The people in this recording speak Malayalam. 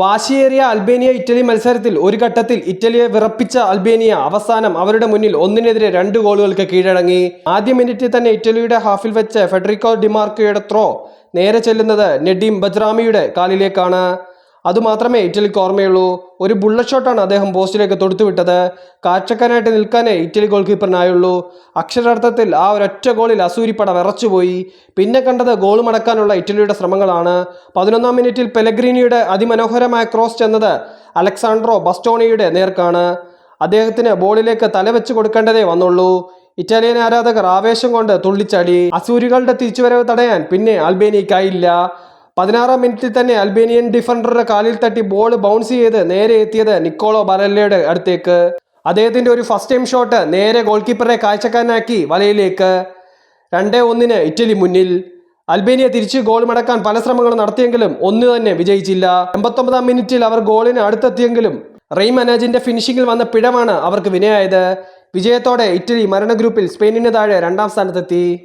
വാശിയേറിയ അൽബേനിയ ഇറ്റലി മത്സരത്തിൽ ഒരു ഘട്ടത്തിൽ ഇറ്റലിയെ വിറപ്പിച്ച അൽബേനിയ അവസാനം അവരുടെ മുന്നിൽ ഒന്നിനെതിരെ രണ്ട് ഗോളുകൾക്ക് കീഴടങ്ങി. ആദ്യ മിനിറ്റിൽ തന്നെ ഇറ്റലിയുടെ ഹാഫിൽ വെച്ച് ഫെഡറിക്കോ ഡിമാർക്കോയുടെ ത്രോ നേരെ ചെല്ലുന്നത് നെഡീം ബജ്റാമിയുടെ കാലിലേക്കാണ്. അതുമാത്രമേ ഇറ്റലിക്ക് ഓർമ്മയുള്ളൂ. ഒരു ബുള്ളറ്റ് ഷോട്ടാണ് അദ്ദേഹം പോസ്റ്റിലേക്ക് തൊടുത്തുവിട്ടത് കാഴ്ചക്കാരനായിട്ട് നിൽക്കാനേ ഇറ്റലി ഗോൾ കീപ്പറിനായുള്ളൂ അക്ഷരാർത്ഥത്തിൽ ആ ഒരൊറ്റ ഗോളിൽ അസൂരിപ്പട വിറച്ചുപോയി. പിന്നെ കണ്ടത് ഗോൾ മടക്കാനുള്ള ഇറ്റലിയുടെ ശ്രമങ്ങളാണ്. പതിനൊന്നാം മിനിറ്റിൽ പെലഗ്രീനിയുടെ അതിമനോഹരമായ ക്രോസ് ചെന്നത് അലക്സാണ്ട്രോ ബസ്റ്റോണിയുടെ നേർക്കാണ്. അദ്ദേഹത്തിന് ബോളിലേക്ക് തലവെച്ച് കൊടുക്കേണ്ടതേ വന്നുള്ളൂ. ഇറ്റാലിയൻ ആരാധകർ ആവേശം കൊണ്ട് തുള്ളിച്ചാടി. അസൂരികളുടെ തിരിച്ചുവരവ് തടയാൻ പിന്നെ അൽബേനിയക്കായില്ല പതിനാറാം മിനിറ്റിൽ തന്നെ അൽബേനിയൻ ഡിഫൻഡറുടെ കാലിൽ തട്ടി ബോൾ ബൗൺസ് ചെയ്ത് നേരെ എത്തിയത് നിക്കോളോ ബലല്ലയുടെ അടുത്തേക്ക്. അദ്ദേഹത്തിന്റെ ഒരു ഫസ്റ്റ് ടൈം ഷോട്ട് നേരെ ഗോൾ കീപ്പറെ കാഴ്ചക്കാരനാക്കി വലയിലേക്ക്. രണ്ടേ ഒന്നിന് ഇറ്റലി മുന്നിൽ. അൽബേനിയ തിരിച്ച് ഗോൾ മടക്കാൻ പല ശ്രമങ്ങളും നടത്തിയെങ്കിലും ഒന്നു തന്നെ വിജയിച്ചില്ല. എൺപത്തൊമ്പതാം മിനിറ്റിൽ അവർ ഗോളിന് അടുത്തെത്തിയെങ്കിലും റെയ് മനാജിന്റെ ഫിനിഷിംഗിൽ വന്ന പിഴവാണ് അവർക്ക് വിനയായത്. വിജയത്തോടെ ഇറ്റലി മരണ ഗ്രൂപ്പിൽ സ്പെയിനിന് താഴെ രണ്ടാം സ്ഥാനത്തെത്തി.